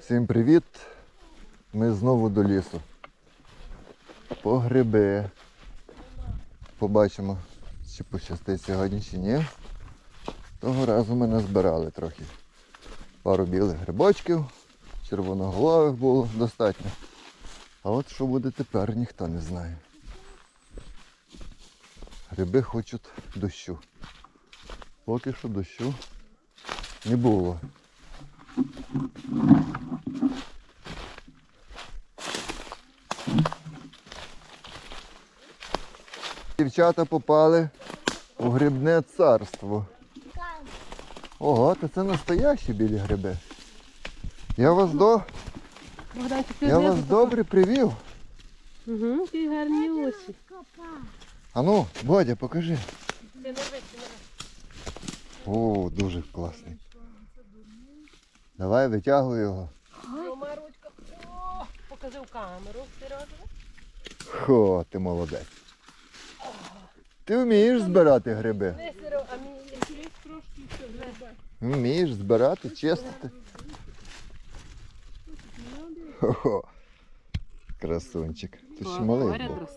Всім привіт! Ми знову до лісу. По гриби. Побачимо, чи пощастить сьогодні, чи ні. Того разу ми назбирали трохи. Пару білих грибочків, червоноголових було достатньо. А от що буде тепер, ніхто не знає. Гриби хочуть дощу. Поки що дощу не було. Дівчата попали у грибне царство. Ого, то це настоящі білі гриби. Я вас до... Я вас добре привів. Угу, які гарні усі. А ну, Бодя, покажи. О, дуже класний. Давай витягуй його. О, покажи в камеру, Сережа. Хо, ти молодець. Ти вмієш збирати гриби? Не Сережа, а Вмієш збирати, чистити. Хо-хо. Красунчик. Ти ще малий був.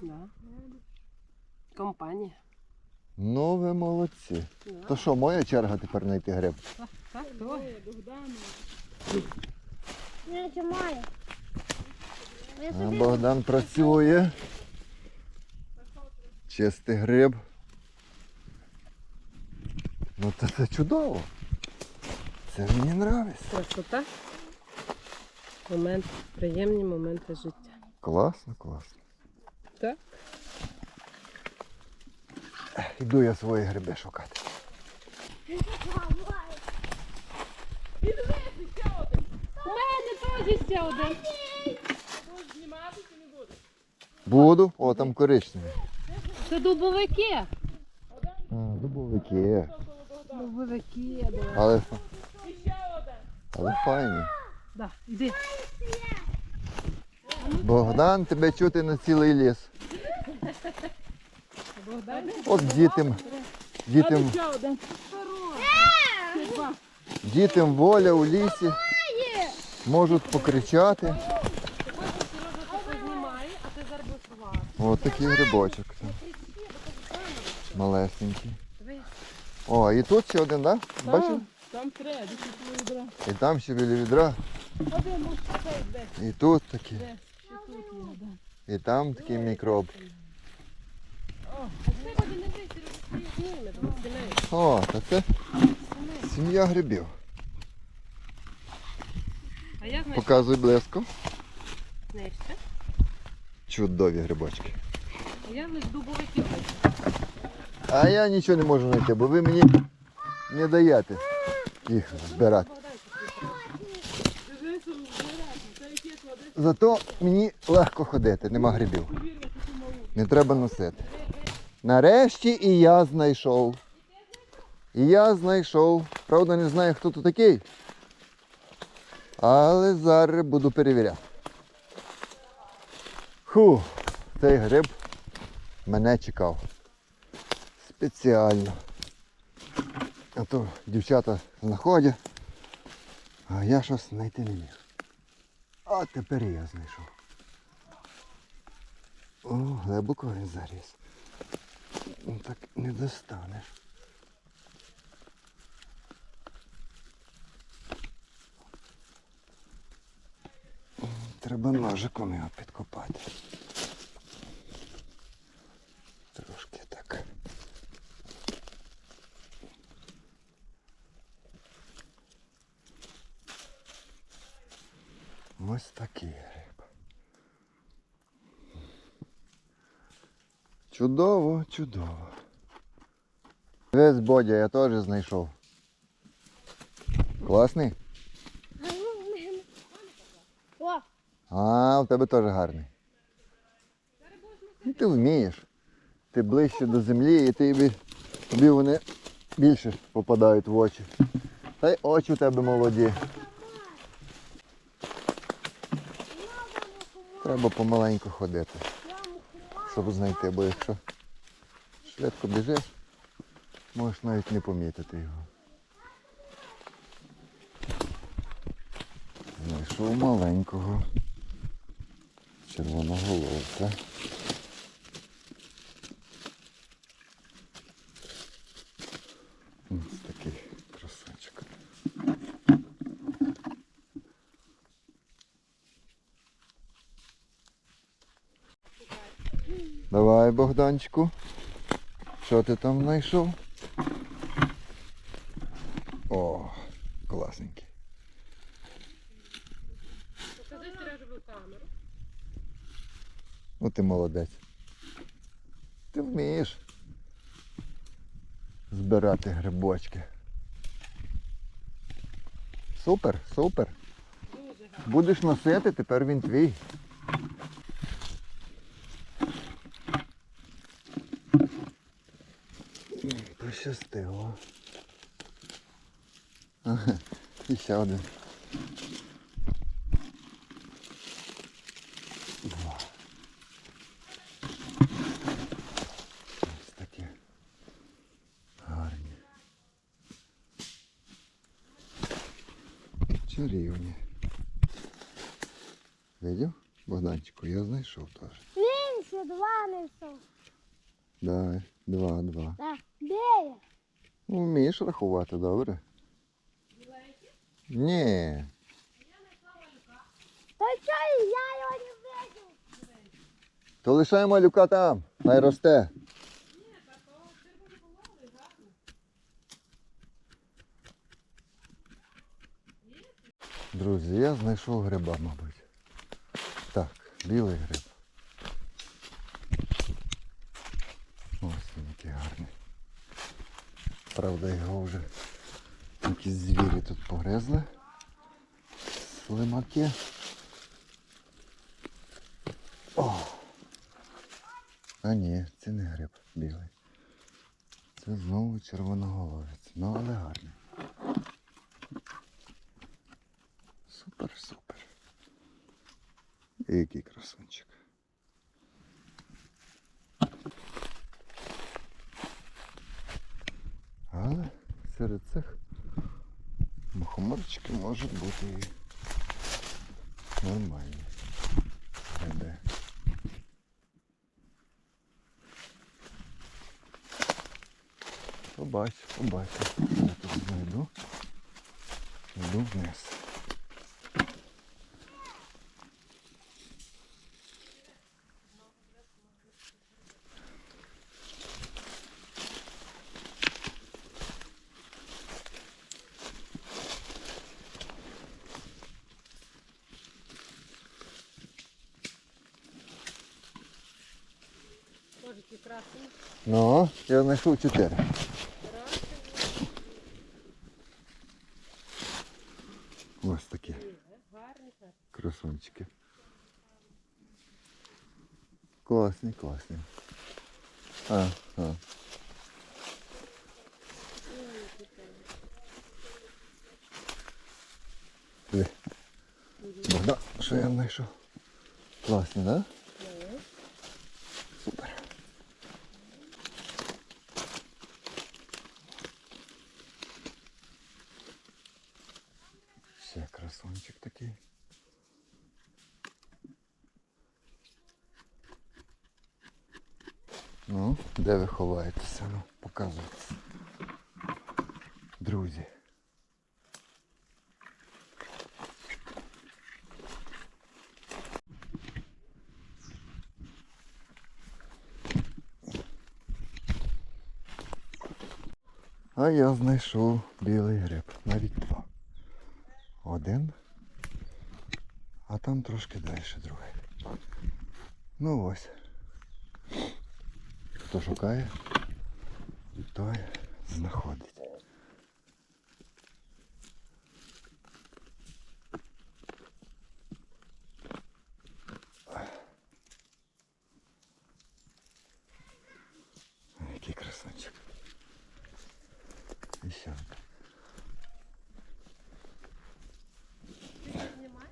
Да. Компанія. Ну ви молодці. То що, моя черга тепер знайти гриб? Так, давай. Тримаю. А Богдан працює. Чистий гриб. Ну це, це чудово. Це мені подобається. Красота. Момент, приємні моменти життя. Класно, класно. Так? Іду я свої гриби шукати. У мене теж ще один. Буду, о, там коричневий. Це дубовики. А, дубовики. Дубовики, да. Але, але файні. Да, іди. Богдан, тебе чути на цілий ліс. Богдан. От дітям, дітям, дітям воля у лісі. Можуть покричати. Ось такий грибочок. Малесенький. О, і тут ще один, так? Да? Бачив? Там треба, десь відра. І там ще біля відра. І тут да. І там такий мікроб. О, та це сім'я грибів. А як ми Показуй близько. нижче? Чудові грибочки. А я лише дубовики А я нічого не можу знайти, бо ви мені не даєте їх збирати. Зато мені легко ходити, нема грибів. Не треба носити. Нарешті і я знайшов. І я знайшов. Правда, не знаю, хто тут такий. Але зараз буду перевіряти. Фу, цей гриб мене чекав. Спеціально. А то дівчата знаходять, а я щось знайти не міг. А тепер я знайшов. О, глибоко він заріс. Так не достанеш. Треба ножиком його підкопати. Трошки так. Ось такий гриб. Чудово, чудово. Весь Бодя я теж знайшов. Класний? О, А, у тебе теж гарний. Ну, ти вмієш. Ти ближче до землі і тобі, тобі вони більше попадають в очі. Та й очі у тебе молоді. Треба помаленьку ходити, щоб знайти, бо якщо швидко біжиш, можеш навіть не помітити його. знайшов маленького червоноголовця. Ось такий красавчик. Давай, Богданчику. Що ти там знайшов? О, класненький. Покажи Сережу в камеру. Ну ти молодець. Ти вмієш збирати грибочки. Супер, супер. Будеш носити, тепер він твій. Пощастило. Ага, і ще один. Два. Ось такі гарні. Чарівні. Видів? Знайшов теж. Він ще два не все. Давай, два, два. Так, біє. Ну, Вмієш рахувати, добре? Ні. Та що я його не бачив? То лишай малюка там, хай росте. Друзі, я знайшов гриба, мабуть. Білий гриб. Ось він який гарний. Правда, його вже якісь звірі тут погризли. Слимаки. О! А ні, це не гриб білий. Це знову червоноголовець. Ну, але гарний. Супер, супер. Який красунчик. Але серед цих мухоморчиків можуть бути і нормальні. Гриби. Побачу, побачу. Я тут знайду. Йду вниз. Боже, який красний. Ну, я знайшов чотири. Ось такі красунчики. Класні, класні. А, а. Богдан, що я знайшов? Класні, так? Да? Супер. Ще красунчик такий. Ну, де ви ховаєтеся? Ну, показуйте. Друзі. А я знайшов білий гриб. Навіть два. Один. А там трошки далі другий. Ну ось. Хто шукає, той знаходить. Який красавчик. І ще. один. Немає?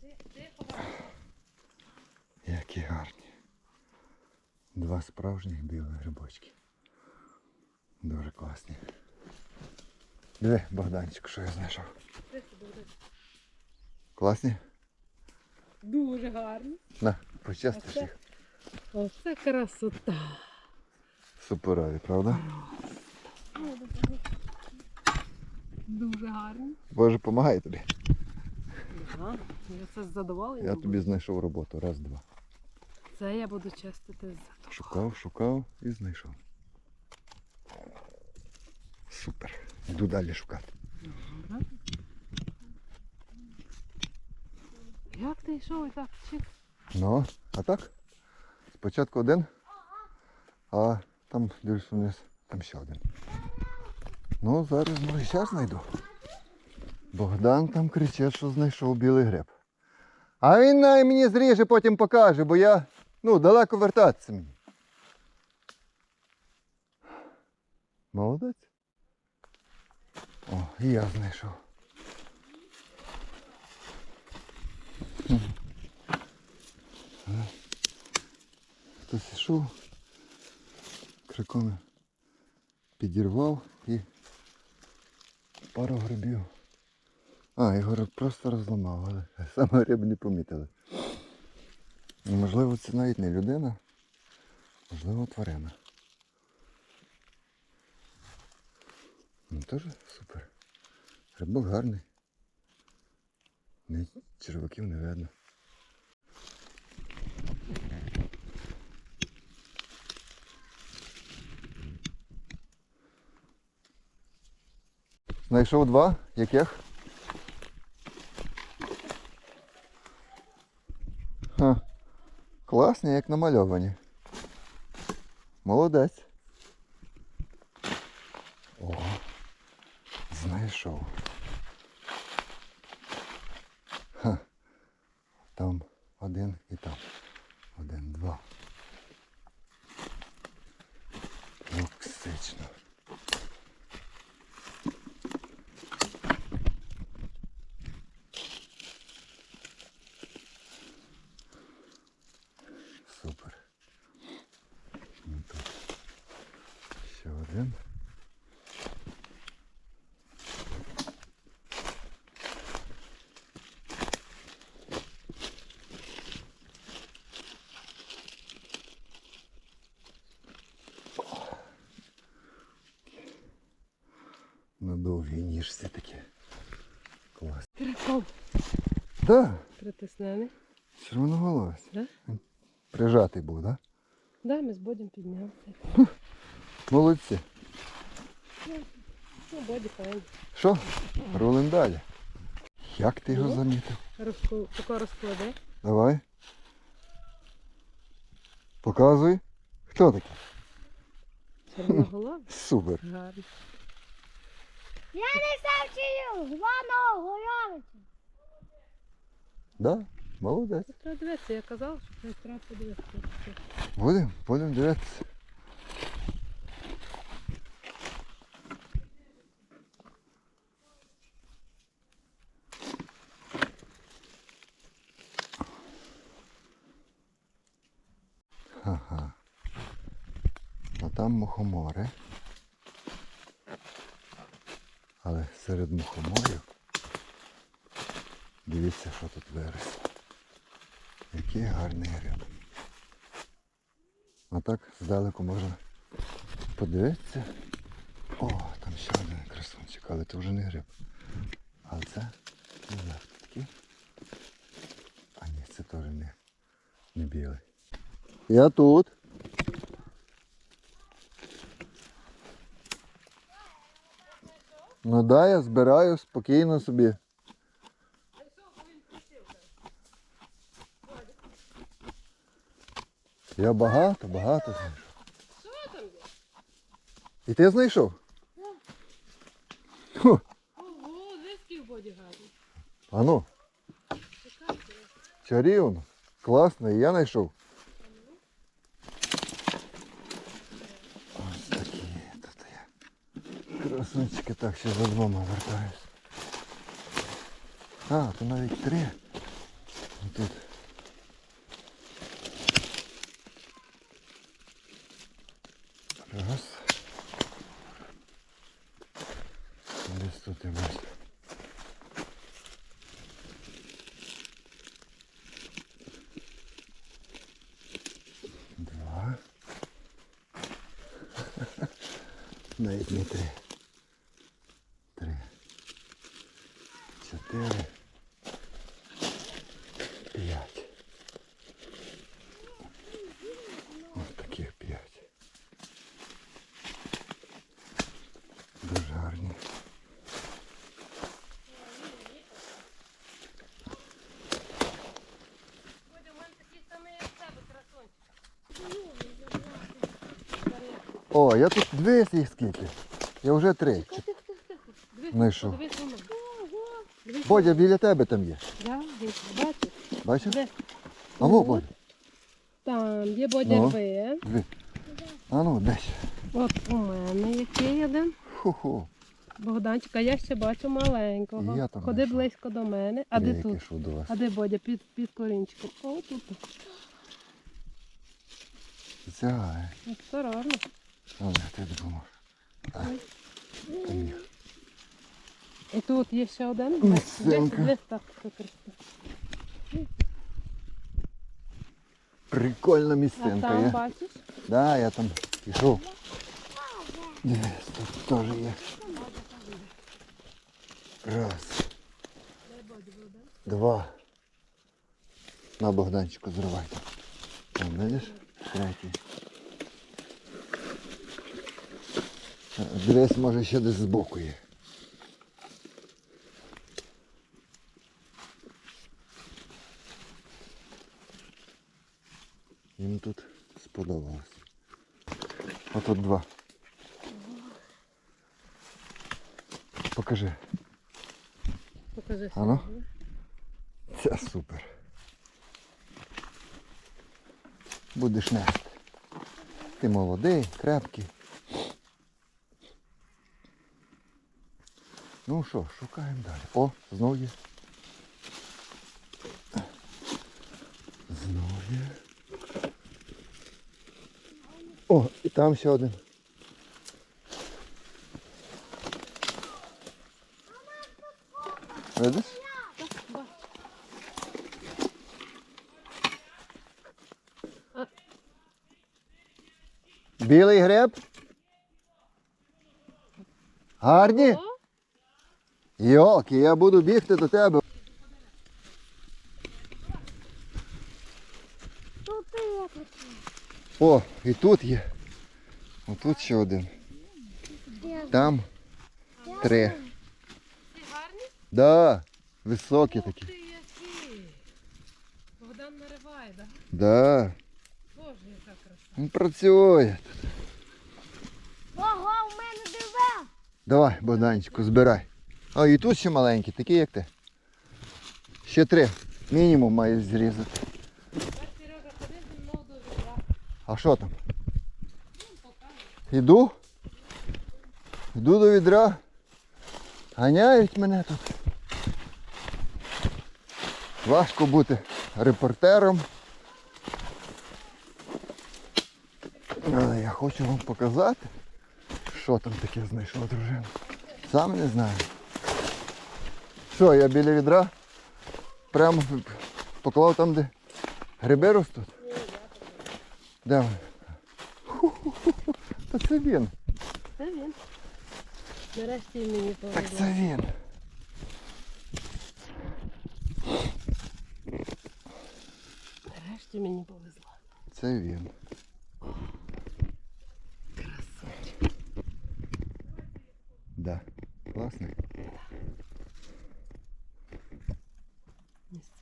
Ти, ти ховаєш. Які гарні. Справжніх білих грибочки. Дуже класні. Диви, Богданчик, що я знайшов. Класні? Дуже гарно. На, почистиш Оце? їх. Оце красота. Суперові, правда? Дуже гарно. Боже, помагай тобі. Ага. Я це. Я тобі знайшов роботу. Раз, два. Це я буду чистити з Шукав, шукав і знайшов. Супер. Йду далі шукати. Як ти йшов і так чик? Ну, а так? Спочатку один, а там дивлюсь вниз, там ще один. Ну, зараз може ще знайду. Богдан там кричить, що знайшов білий гриб. А він мені зріже, потім покаже, бо я ну, далеко вертатися мені. Молодець. О, і я знайшов. Хтось йшов, криком підірвав і пару грибів. А, його просто розламав, але саме гриб не помітили. Можливо, це навіть не людина, можливо, тварина. Ну теж супер. Грибок гарний. Ні, черваків не видно. Знайшов два. Яких? Ха. Класні, як намальовані. Молодець. О, знайшов. Ха. Там один і там. Один, два. Токсично. Супер. Ну, тут ще один. На довгій ніжці таке. Клас. Криком Да, притиснений. червоноголовець. Да? Прижатий був, да? Да, ми з Бодім піднялися. Молодці. Ну, Боді файн. Що? Рулим далі. Як ти його Ну. замітив? Розкл... Тако розкладе. Давай. Показуй. Хто такий? Чорноголовий. Супер. Гарно. Я не савчую, званого гойовича. Да? Молодець. Треба дивитися, я казала, що треба подивитися. Будемо, будемо дивитися. Ага. А там мухомори. Але серед мухоморів дивіться, що тут виросло. Який гарний гриб. А так здалеку можна подивитися. О, там ще один красунчик, але це вже не гриб. А це легкі. А ні, це теж не, не білий. Я тут. Ну да, я збираю спокійно собі. Я багато, багато знайшов. Що там є? І ти знайшов? Ого, диски в Боді гарні. а ну, чарівно. Класно, і я знайшов. Ось такі тут є. Красунчики, так, ще за двома вертаюсь. А, то навіть три. Тут. Тут я бачу. Два. Навіть не. Три. Я тут дивись їх скільки. Я вже три. Тихо, тихо, тихо. Дивись, Знайшов. Дивись. Бодя біля тебе там є. Да, бачиш? Бачиш? Де? Алло, Бодя. Там є бодя Ну. рви. Диви. А ну, десь. От у мене який один. Ху-ху. Богданчик, а я ще бачу маленького. І я там Ходи знайшов. близько до мене. А де тут? йшов до вас. А де Бодя? Під, під корінчиком. О, тут. Зягай. Осторожно. Але ти допоможеш. І тут є ще один. Десь, так. Прикольна А місцинка там є. бачиш? Да, я там пішов. Дивись, тут теж є. Раз. Два. На Богданчику зривай. Там, видиш? Третій. Дивись, може ще десь збоку є. Їм тут сподобалось. А тут два. Покажи. Покажи. А ну? Це супер. Будеш нести. Ти молодий, крепкий. Ну що, шукаємо далі. О, знов є. Знов є. О, і там ще один. Видиш? Білий гриб? Гарні? О, Йолки, я буду бігти до тебе. Тут є. О, і тут є. Отут ще один. Там три. ці гарні? Да, високі такі. Ти які. Богдан нариває, да? Да. Боже, яка краса. Він працює. Ого, у мене диви. Давай, Богданчику, збирай. А, і тут ще маленькі, такі як ти. Ще три. Мінімум має зрізати. А що там? Іду. Йду до відра. Ганяють мене тут. Важко бути репортером. Але я хочу вам показати, що там таке знайшов дружина. Сам не знаю. Що, я біля відра? Прямо поклав там, де гриби ростуть? Де вони? Ху-ху-ху. Та це він. Це він. Нарешті мені Так повезло. це він. Нарешті мені повезло. Це він. Да. Класний.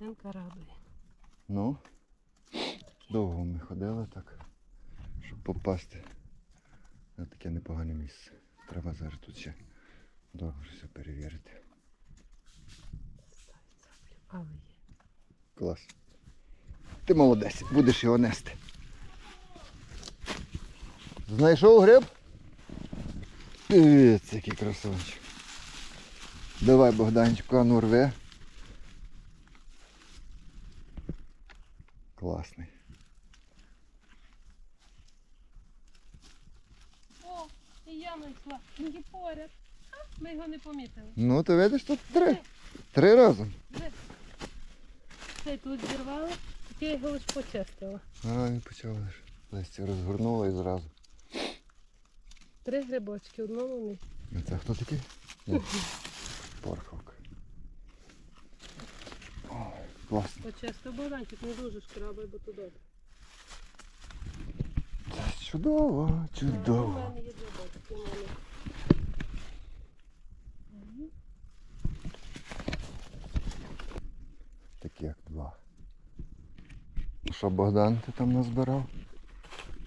Місцинка радує. Ну. Довго ми ходили так, щоб попасти на таке непогане місце. Треба зараз тут ще добре все перевірити. Але є. Клас. Ти молодець, будеш його нести. Знайшов гриб? Дивіться, який красавчик. Давай, Богданчику, а ну рви. Класний. О, і я знайшла. Тільки поряд. Ми його не помітили. Ну, ти видиш, тут три. Три разом. Цей тут зірвали, я його лише почистила. А, він почав лиш. Листя розгорнула і зразу. Три грибочки, одному ні. А це хто такий? Ні. Порховка. Класно. Почистив Богданчик, не дуже шкрабай, бо то добре. Чудово, чудово. Такі як два. Ну Що, Богдан, ти там назбирав?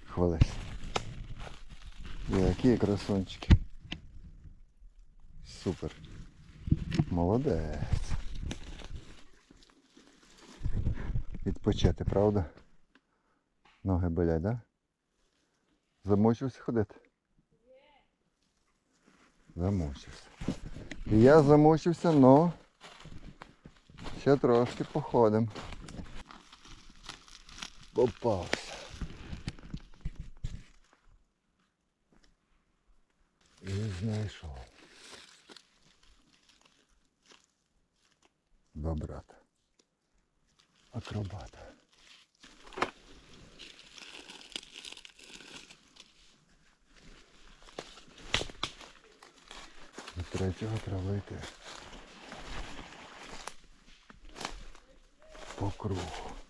Хвались. Які красунчики. Супер. Молодець. Відпочити, правда? Ноги болять, да? Замучився ходити? Замучився. І я замучився, но ще трошки походимо. Попався. І знайшов. Два брата. Акробата. До третього треба йти. По кругу.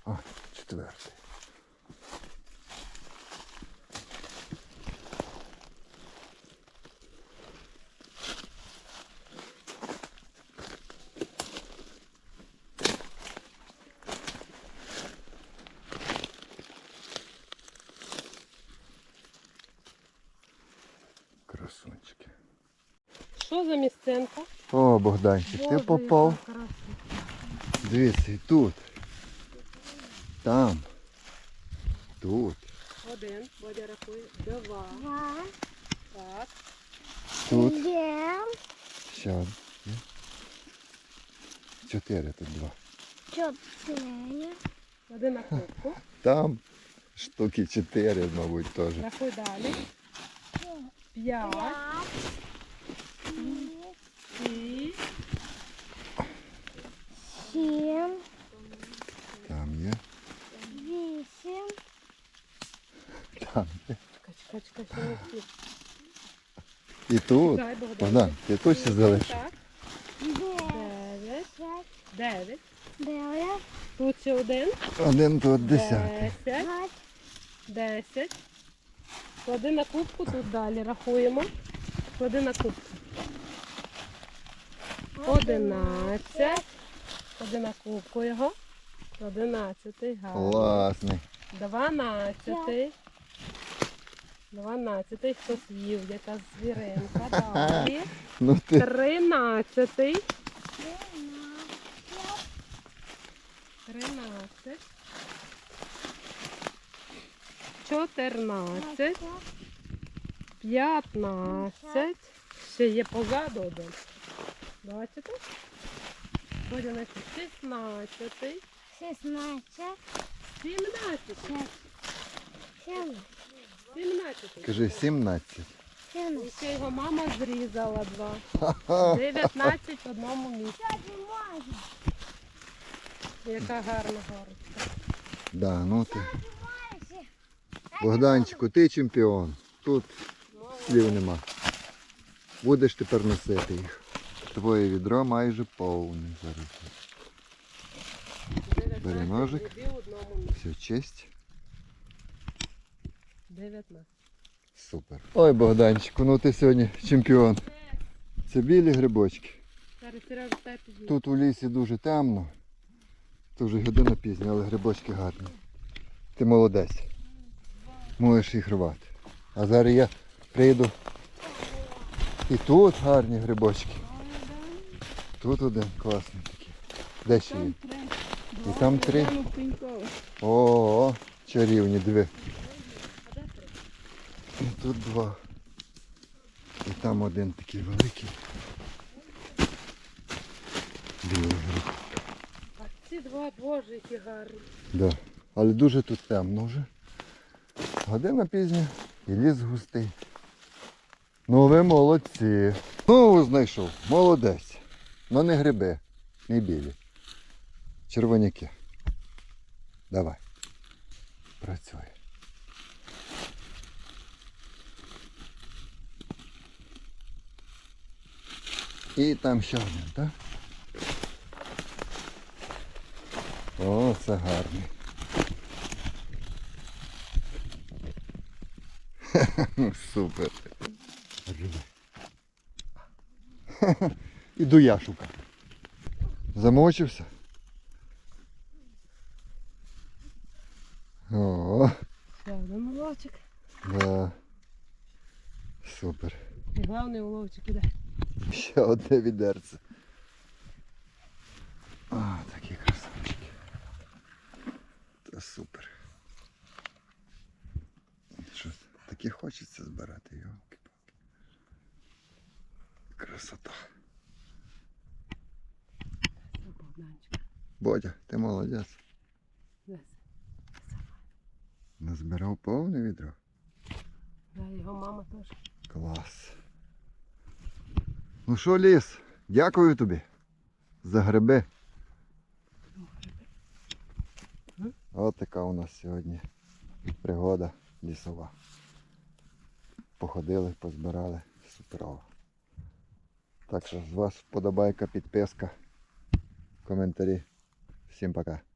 А, четвертий. Красунчики. Що за місцинка? О, Богданчик, ти попав. Дивіться, і тут. Там. Тут. Один, Бодя рахує. Два. Два. Так. Тут. Є. Ще один. Чотири тут два. Чотири. Один на кубку. Там штуки чотири, мабуть, теж. Рахуй далі. П'ять. П'ять. Сім. Там є. Вісім. Там є. Чекай, чекай, чекай. І тут. Чекай, Богдан. Богдан, ти тут ще залиш? Так. Дев'ять. Дев'ять. Дев'ять. Дев'ять. Тут ще один. Один тут десятий. Десять. П'ять. Десять. Клади на кубку, тут далі рахуємо. Клади на кубку. Одинадцять. Клади на кубку його. Одинадцятий. Гарно. Класний. Дванадцятий. Дванадцятий. Хтось їв, яка звіринка. Далі. Ну ти. Тринадцятий. Тринадцять. Чотирнадцять. П'ятнадцять. Ще є позаду один. Бачите? Значить, шістнадцятий. Шістнадцять. Сімнадцятий. Сім. Сімнадцятий. Кажи 17. І ще його мама зрізала два. Ха-ха. Дев'ятнадцять в одному місці. Яка гарна горочка. Да, ну ти. Богданчику, ти чемпіон. Тут слів нема. Будеш тепер носити їх. Твоє відро майже повне зараз. Бери ножик. Все, честь. Дев'ятнадцять. Супер. Ой, Богданчику, ну ти сьогодні чемпіон. Це білі грибочки. Тут у лісі дуже темно. Тут вже година пізня, але грибочки гарні. Ти молодець. Можеш їх рвати. А зараз я прийду. І тут гарні грибочки. Тут один класний такий. Де ще є? Там три. І там три. Пенькову. О, чарівні дві. І тут два. І там один такий великий. Білий. А ці два боже, які гарні. Да. Але дуже тут темно вже. Година пізня і ліс густий. Ну ви молодці. Знову знайшов. Молодець. Ну не гриби, не білі. Червоняки. Давай. Працюй. І там ще один, так? О, це гарний. Супер. Іду я шукати. Замочився? О, один уловчик. да. Супер. І головний уловчик іде. Ще одне відерце. А, такі красавчики. Та супер. Що, такі хочеться збирати, йолки палки Красота. Це Богданчик. Бодя, ти молодець. Назбирав повне відро. Да, його мама теж. Клас. Ну що, ліс, дякую тобі за гриби. От така у нас сьогодні пригода лісова. Походили, позбирали. Суперово. Так що з вас вподобайка, підписка, коментарі. Всім пока.